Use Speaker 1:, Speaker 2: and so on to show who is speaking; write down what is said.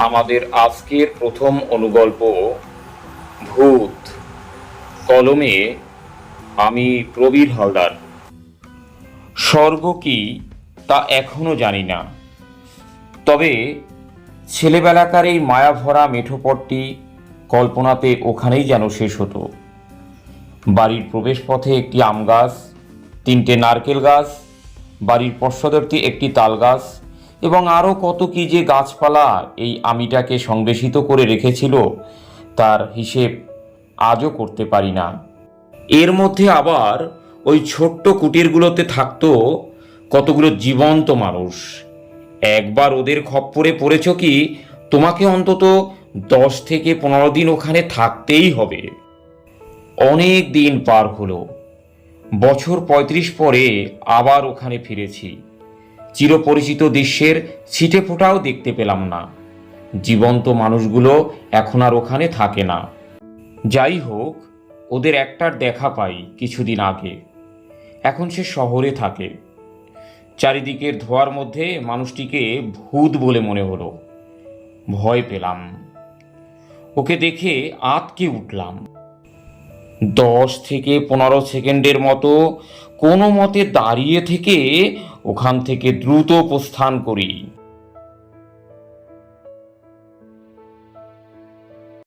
Speaker 1: আমাদের আজকের প্রথম অনুগল্প, ভূত। কলমে আমি প্রবীর হালদার। স্বর্গ কি তা এখনও জানি না। তবে ছেলেবেলাকার এই মায়াভরা মেঠোপটটি কল্পনাতে ওখানেই যেন শেষ হতো। বাড়ির প্রবেশপথে একটি আম গাছ, তিনটে নারকেল গাছ, বাড়ির পশ্চাদর্তী একটি তাল গাছ এবং আরও কত কি যে গাছপালা এই আমিটাকে সংবেশিত করে রেখেছিল, তার হিসেব আজও করতে পারি না। এর মধ্যে আবার ওই ছোট্ট কুটিরগুলোতে থাকতো কতগুলো জীবন্ত মানুষ। একবার ওদের খপ্পরে পড়েছ কি, তোমাকে অন্তত দশ থেকে পনেরো দিন ওখানে থাকতেই হবে। অনেক দিন পার হলো। বছর পঁয়ত্রিশ পরে আবার ওখানে ফিরেছি। চিরপরিচিত দৃশ্যের ছিটে ফোটাও দেখতে পেলাম না। জীবন্ত মানুষগুলো এখন আর ওখানে থাকে না। যাই হোক, ওদের একটার দেখা পাই কিছুদিন আগে। এখন সে শহরে থাকে। চারিদিকের ধোয়ার মধ্যে মানুষটিকে ভূত বলে মনে হলো। ভয় পেলাম। ওকে দেখে আতকে উঠলাম। দশ থেকে পনেরো সেকেন্ডের মতো কোনো মতে দাঁড়িয়ে থেকে ওখান থেকে দ্রুত প্রস্থান করি।